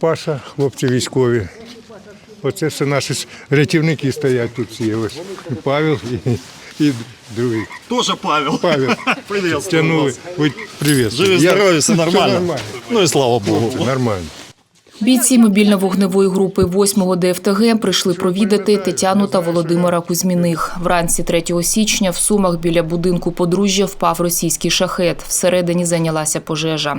Паша, хлопці військові. Оце все наші рятівники стоять тут всі. Ось і Павел і, і другий. Тоже Павел. Павел. Привіт. Тянули. привіт. Живі, здорові, все нормально. Ну і слава Богу. Нормально. Бійці мобільно-вогневої групи 8-го ДФТГ прийшли провідати Тетяну та Володимира Кузьміних. Вранці 3 січня в Сумах біля будинку подружжя впав російський шахет. Всередині зайнялася пожежа.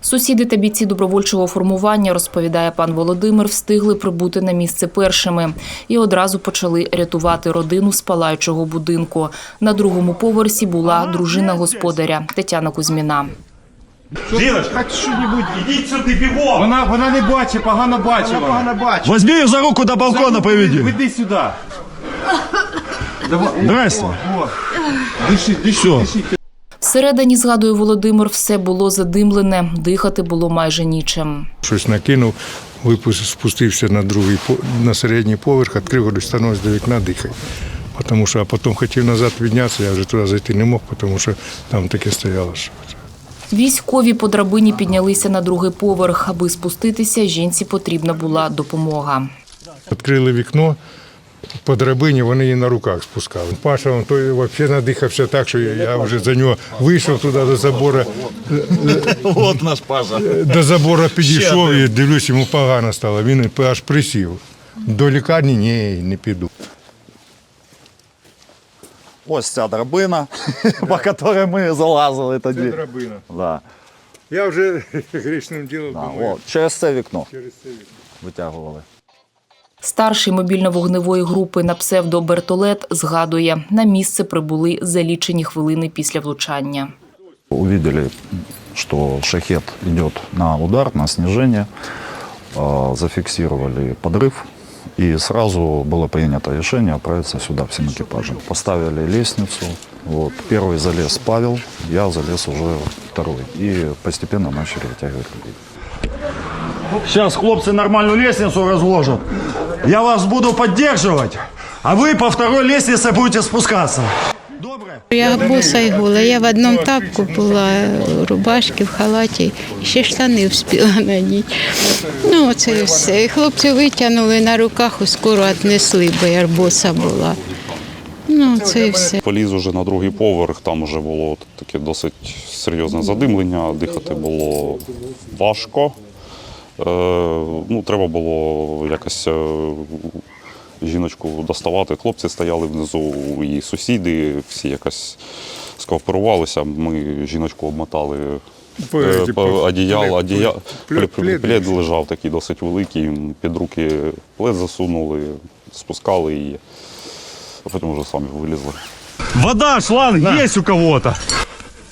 Сусіди та бійці добровольчого формування, розповідає пан Володимир, встигли прибути на місце першими і одразу почали рятувати родину з палаючого будинку. На другому поверсі була дружина господаря Тетяна Кузьміна. Ліночка, ідіть сюди бігом. Вона, вона не бачить, погано бачила. Вона погано бачить. Возьми її за руку до балкона поведи. Веди сюди. Давай. Здрасте. О, Диши, диши, диши. Всередині, згадує Володимир, все було задимлене, дихати було майже нічим. Щось накинув, випустив, спустився на другий по- на середній поверх, відкрив, говорю, становись до вікна, дихай. Тому що, а потім хотів назад піднятися, я вже туди зайти не мог, тому що там таке стояло. Що... Військові по драбині піднялися на другий поверх. Аби спуститися, жінці потрібна була допомога. Відкрили вікно, по драбині вони її на руках спускали. Паша он той взагалі надихався так, що я вже за нього вийшов туди до забору, От наш Паша. до забору підійшов і дивлюсь, йому погано стало. Він аж присів. До лікарні ні, не піду. Ось ця драбина, по якій ми залазили тоді. драбина. Да. Я вже грішним ділом Да, думаю. от, через це вікно Через це вікно. витягували. Старший мобільно-вогневої групи на псевдо Бертолет згадує, на місце прибули за лічені хвилини після влучання. Увидели, что шахет идет на удар, на снижение, а, зафиксировали подрыв, и сразу было принято решение отправиться сюда всем экипажем. Поставили лестницу, вот, первый залез Павел, я залез уже второй, и постепенно начали вытягивать людей. Сейчас хлопцы нормальную лестницу разложат. Я вас буду поддерживать, а вы по второй лестнице будете спускаться. Я боса і гола. Я в одному тапку була, в рубашці, в халаті, і ще штани вспіла надіти. Ну, це все. І хлопці витягнули на руках, скоро віднесли, бо я боса була. Ну, це і все. Поліз уже на другий поверх, там вже було таке досить серйозне задимлення, дихати було важко. Е, ну, треба було якось е, жіночку доставати. Хлопці стояли внизу, і сусіди всі якось скооперувалися. Ми жіночку обмотали. По- е, типу, по одіял, плед- плед- плед, плед. лежав такий досить великий, під руки плед засунули, спускали її, а потім вже самі вилізли. Вода, шланг есть у кого-то.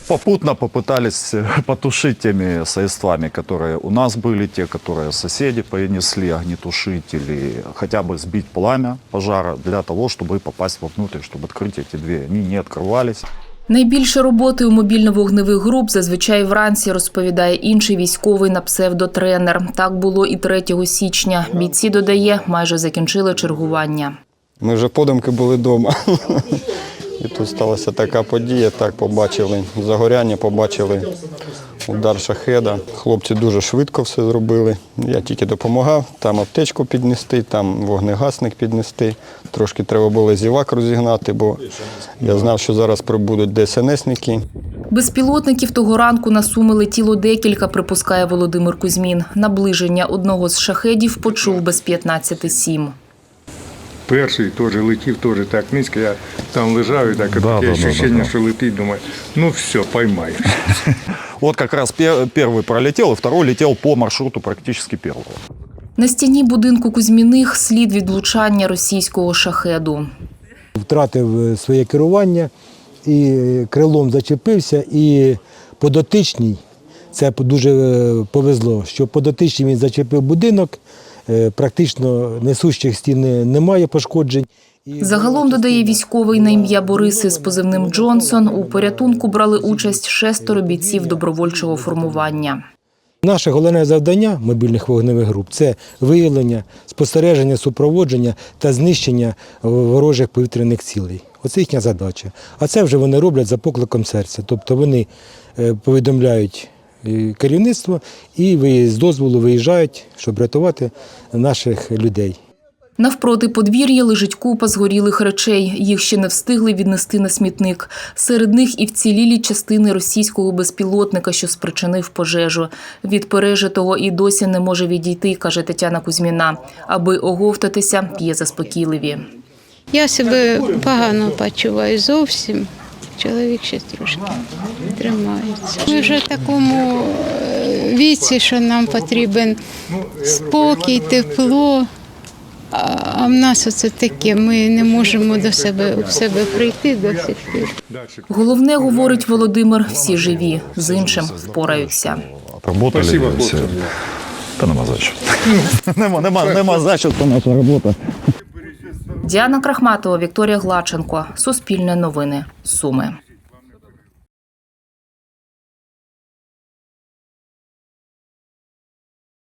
Попутно попытались э, потушить теми средствами, которые у нас были, те, которые соседи принесли, огнетушители, хотя бы сбить пламя пожара для того, чтобы попасть вовнутрь, чтобы открыть эти двери. Они не открывались. Найбільше роботи у мобільно-вогневих груп зазвичай вранці розповідає інший військовий на псевдотренер. Так було і 3 січня. Бійці додає, майже закінчили чергування. Ми вже подумки були вдома. І тут сталася така подія. Так побачили загоряння, побачили удар шахеда. Хлопці дуже швидко все зробили. Я тільки допомагав там аптечку піднести, там вогнегасник піднести. Трошки треба було зівак розігнати, бо я знав, що зараз прибудуть ДСНСники. Безпілотників того ранку на Суми летіло декілька, припускає Володимир Кузьмін. Наближення одного з шахедів почув без 15-7. Перший теж летів, теж так низько. Я там лежав і так таке да, да, да. що летить, думаю, ну все, поймаєш. Вот как раз пе- первый пролетел, и второй летел по маршруту практически первого. На стіні будинку Кузьміних слід від влучання російського шахеду. втратив е, своє керування і крилом зачепився, і подотичній, це дуже е, повезло, що подотичній він зачепив будинок, практично несущих стін немає пошкоджень. Загалом додає військовий на ім'я Бориси з позивним Джонсон. У порятунку брали участь шестеро бійців добровольчого формування. Наше головне завдання мобільних вогневих груп це виявлення, спостереження, супроводження та знищення е, ворожих повітряних цілей. Оце їхня задача. А це вже вони роблять за покликом серця. Тобто вони е, повідомляють керівництво, і ви з дозволу виїжджають, щоб рятувати наших людей. Навпроти подвір'я лежить купа згорілих речей. Їх ще не встигли віднести на смітник. Серед них і вцілілі частини російського безпілотника, що спричинив пожежу. Від пережитого і досі не може відійти, каже Тетяна Кузьміна. Аби оговтатися, п'є заспокійливі. Я себе погано почуваю зовсім. Чоловік ще трошки тримається. Ми вже в такому е, віці, що нам потрібен спокій, тепло. А в нас оце таке, ми не можемо до себе в себе прийти до сих пір. Головне, говорить Володимир, всі живі, з іншим впораються. Отработали Спасибо, Та нема за що. нема, нема, нема за що, це наша робота. Діана Крахматова, Вікторія Глаченко. Суспільне новини. Суми.